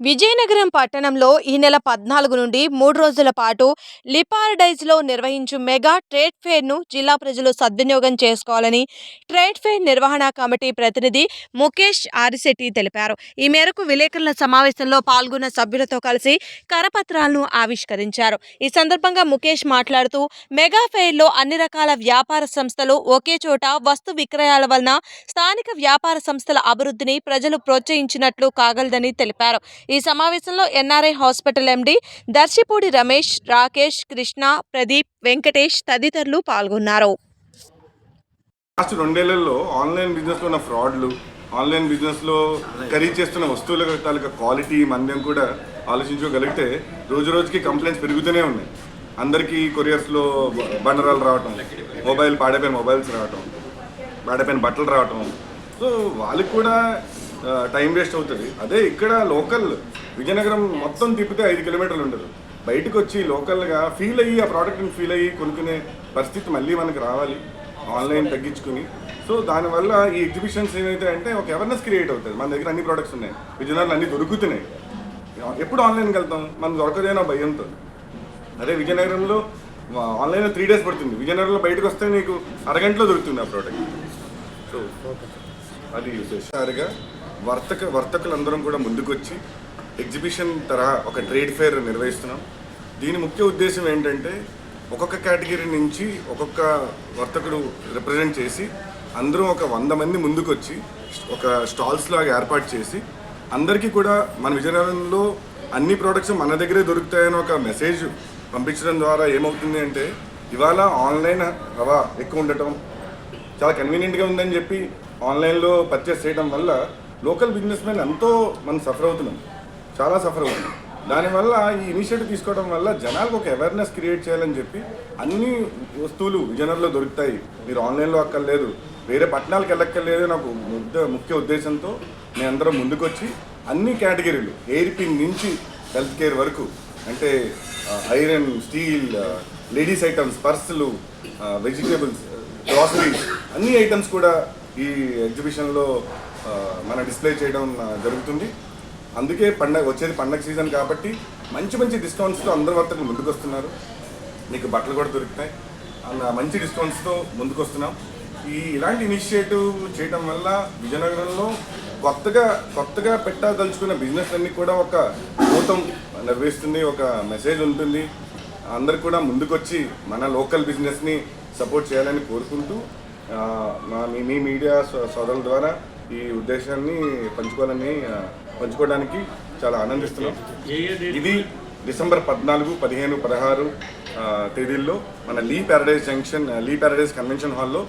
విజయనగరం పట్టణంలో ఈ నెల పద్నాలుగు నుండి మూడు రోజుల పాటు లిపార్డైజ్లో నిర్వహించు మెగా ట్రేడ్ ఫేర్ను జిల్లా ప్రజలు సద్వినియోగం చేసుకోవాలని ట్రేడ్ ఫేర్ నిర్వహణ కమిటీ ప్రతినిధి ముఖేష్ ఆరిశెట్టి తెలిపారు. ఈ మేరకు విలేకరుల సమావేశంలో పాల్గొన్న సభ్యులతో కలిసి కరపత్రాలను ఆవిష్కరించారు. ఈ సందర్భంగా ముఖేష్ మాట్లాడుతూ మెగా ఫెయిర్లో అన్ని రకాల వ్యాపార సంస్థలు ఒకే చోట వస్తు విక్రయాల వలన స్థానిక వ్యాపార సంస్థల అభివృద్ధిని ప్రజలు ప్రోత్సహించినట్లు కాగలదని తెలిపారు. ఈ సమావేశంలో NRI hospital MD Darsipudi Ramesh Rakesh Krishna Pradeep Venkatesh తదితరులు పాల్గొన్నారు. లాస్ట్ రెండేళ్ళలో ఆన్లైన్ బిజినెస్లో ఉన్న ఫ్రాడ్లు ఆన్లైన్ బిజినెస్లో ఖరీదు చేస్తున్న వస్తువుల తాలూకా క్వాలిటీ మందం కూడా ఆలోచించగలిగితే రోజు రోజుకి కంప్లైంట్స్ పెరుగుతూనే ఉన్నాయి. అందరికీ కొరియర్స్లో బండరాలు రావటం మొబైల్ పాడైపోయిన మొబైల్స్ రావటం పాడైపోయిన బట్టలు రావటం. సో వాళ్ళకి కూడా టైం వేస్ట్ అవుతుంది. అదే ఇక్కడ లోకల్ విజయనగరం మొత్తం తిప్పితే ఐదు కిలోమీటర్లు ఉండదు. బయటకు వచ్చి లోకల్గా ఫీల్ అయ్యి ఆ ప్రోడక్ట్ని ఫీల్ అయ్యి కొనుక్కునే పరిస్థితి మళ్ళీ మనకి రావాలి. ఆన్లైన్ తగ్గించుకుని. సో దానివల్ల ఈ ఎగ్జిబిషన్స్ ఏమైతే అంటే ఒక అవేర్నెస్ క్రియేట్ అవుతుంది. మన దగ్గర అన్ని ప్రోడక్ట్స్ ఉన్నాయి. విజయనగరంలో అన్ని దొరుకుతున్నాయి. ఎప్పుడు ఆన్లైన్కి వెళ్తాం? మనం దొరకదేనో భయంతో. అదే విజయనగరంలో ఆన్లైన్లో త్రీ డేస్ పడుతుంది. విజయనగరంలో బయటకు వస్తే నీకు అరగంటలో దొరుకుతుంది ఆ ప్రోడక్ట్ సో అది ఉద్దేశారుగా వర్తక వర్తకులందరం కూడా ముందుకొచ్చి ఎగ్జిబిషన్ తరహా ఒక ట్రేడ్ ఫేర్ నిర్వహిస్తున్నాం. దీని ముఖ్య ఉద్దేశం ఏంటంటే ఒక్కొక్క కేటగిరీ నుంచి ఒక్కొక్క వర్తకుడు రిప్రజెంట్ చేసి అందరూ ఒక వంద మంది ముందుకొచ్చి ఒక స్టాల్స్ లాగా ఏర్పాటు చేసి అందరికీ కూడా మన విజయనగరంలో అన్ని ప్రోడక్ట్స్ మన దగ్గరే దొరుకుతాయని ఒక మెసేజ్ పంపించడం ద్వారా ఏమవుతుంది అంటే ఇవాళ ఆన్లైన్ హవా ఎక్కువ ఉండటం చాలా కన్వీనియంట్గా ఉందని చెప్పి ఆన్లైన్లో పర్చేస్ చేయడం వల్ల లోకల్ బిజినెస్ మెన్ ఎంతో మనం సఫర్ అవుతున్నాం. చాలా సఫర్ అవుతున్నాం. దానివల్ల ఈ ఇనిషియేటివ్ తీసుకోవడం వల్ల జనాలకు ఒక అవేర్నెస్ క్రియేట్ చేయాలని చెప్పి అన్ని వస్తువులు విజయనగరంలో దొరుకుతాయి. మీరు ఆన్లైన్లో అక్కర్లేదు వేరే పట్టణాలకు వెళ్ళక్కర్లేదు నాకు ముఖ్య ఉద్దేశంతో మేమందరం ముందుకొచ్చి అన్ని కేటగిరీలు ఎయిర్ పిన్ నుంచి హెల్త్ కేర్ వరకు అంటే ఐరన్ స్టీల్ లేడీస్ ఐటమ్స్ పర్సులు వెజిటేబుల్స్ గ్రాసరీస్ అన్ని ఐటమ్స్ కూడా ఈ ఎగ్జిబిషన్లో మన డిస్ప్లే చేయడం జరుగుతుంది. అందుకే పండగ వచ్చేది పండగ సీజన్ కాబట్టి మంచి మంచి డిస్కౌంట్స్తో అందరి వర్తకులు ముందుకు వస్తున్నారు మీకు బట్టలు కూడా దొరుకుతాయి. అండ్ మంచి డిస్కౌంట్స్తో ముందుకు వస్తున్నాం ఈ ఇలాంటి ఇనిషియేటివ్ చేయడం వల్ల విజయనగరంలో కొత్తగా కొత్తగా పెట్టదలుచుకున్న బిజినెస్ అన్ని కూడా ఒక భూతం నిర్వహిస్తుంది ఒక మెసేజ్ ఉంటుంది. అందరు కూడా ముందుకొచ్చి మన లోకల్ బిజినెస్ని సపోర్ట్ చేయాలని కోరుకుంటూ మీ మీ మీడియా సోదరుల ద్వారా ఈ ఉద్దేశాన్ని పంచుకోవాలని పంచుకోవడానికి చాలా ఆనందిస్తున్నాం. ఇది డిసెంబర్ పద్నాలుగు పదిహేను పదహారు తేదీల్లో మన Lee Paradise junction Lee Paradise convention హాల్లో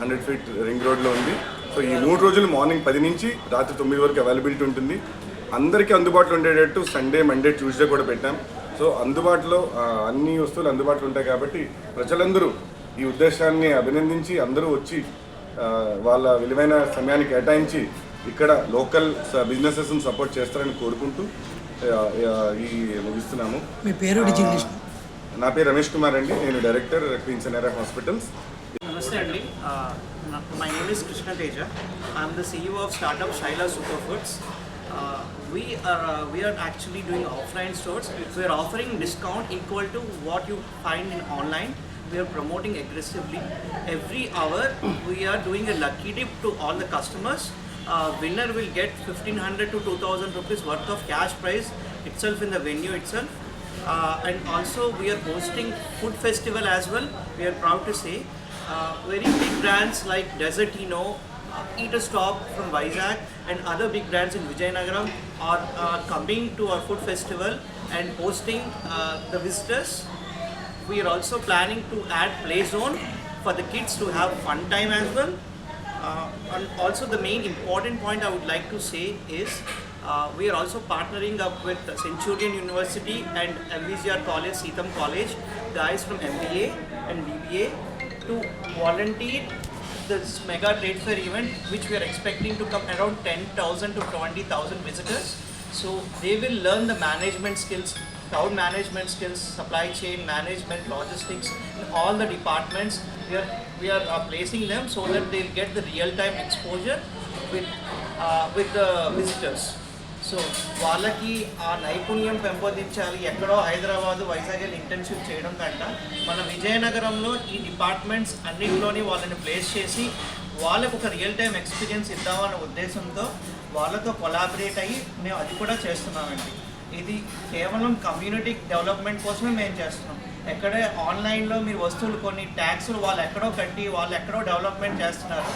హండ్రెడ్ ఫీట్ రింగ్ రోడ్లో ఉంది. సో ఈ మూడు రోజులు మార్నింగ్ పది నుంచి రాత్రి తొమ్మిది వరకు అవైలబిలిటీ ఉంటుంది. అందరికీ అందుబాటులో ఉండేటట్టు సండే మండే ట్యూస్డే కూడా పెట్టాం. సో అందుబాటులో అన్ని వస్తువులు అందుబాటులో ఉంటాయి కాబట్టి ప్రజలందరూ ఈ ఉద్దేశాన్ని అభినందించి అందరూ వచ్చి వాళ్ళ విలువైన సమయాన్ని కేటాయించి ఇక్కడ లోకల్ బిజినెసెస్ని సపోర్ట్ చేస్తారని కోరుకుంటూ ఈ ముగిస్తున్నాము. మీ పేరు నా పేరు రమేష్ కుమార్ అండి. నేను డైరెక్టర్ క్వీన్స్ ఎన్ఆర్ఐ హాస్పిటల్స్. నమస్తే అండి. My name is Krishna Teja. I'm the CEO of startup Shaila super foods we are uh, we are actually doing offline stores. We are offering discount equal to what you find in online. We are promoting aggressively. Every hour we are doing a lucky dip to all the customers. Uh, winner will get 1500 to 2000 rupees worth of cash prize itself in the venue itself. Uh, and also we are hosting food festival as well we are proud to say. Uh, very big brands like Desertino, uh, Eat a Stop from Vizag and other big brands in Vijayanagaram are uh, coming to our food festival and hosting uh, the visitors. We are also planning to add play zone for the kids to have fun time as well. Uh, and also the main important point I would like to say is uh, we are also partnering up with Centurion University and MVCR College, Seetham College, guys from MBA and BBA to volunteer this mega trade fair event which we are expecting to come around 10,000 to 20,000 visitors. So they will learn the management skills, crowd management skills, supply chain management, logistics, in all the departments. We are we are uh, placing them so that they'll get the real time exposure with uh, with the visitors so వాళ్ళకి ఆ నైపుణ్యం పెంపొందించాలి ఎక్కడో Hyderabad Vizag internship చేయడం కంట మన విజయనగరంలో ఈ departments అన్నింటిలోని వాళ్ళని ప్లేస్ చేసి వాళ్ళకు ఒక రియల్ టైం ఎక్స్పీరియన్స్ ఇద్దామన్న ఉద్దేశంతో వాళ్ళతో కొలాబరేట్ అయ్యి మేము అది కూడా చేస్తున్నామండి ఇది కేవలం కమ్యూనిటీ డెవలప్మెంట్ కోసమే మేము చేస్తున్నాం. ఎక్కడే ఆన్లైన్లో మీరు వస్తువులు కొన్ని ట్యాక్సులు వాళ్ళు ఎక్కడో కట్టి వాళ్ళు ఎక్కడో డెవలప్మెంట్ చేస్తున్నారు.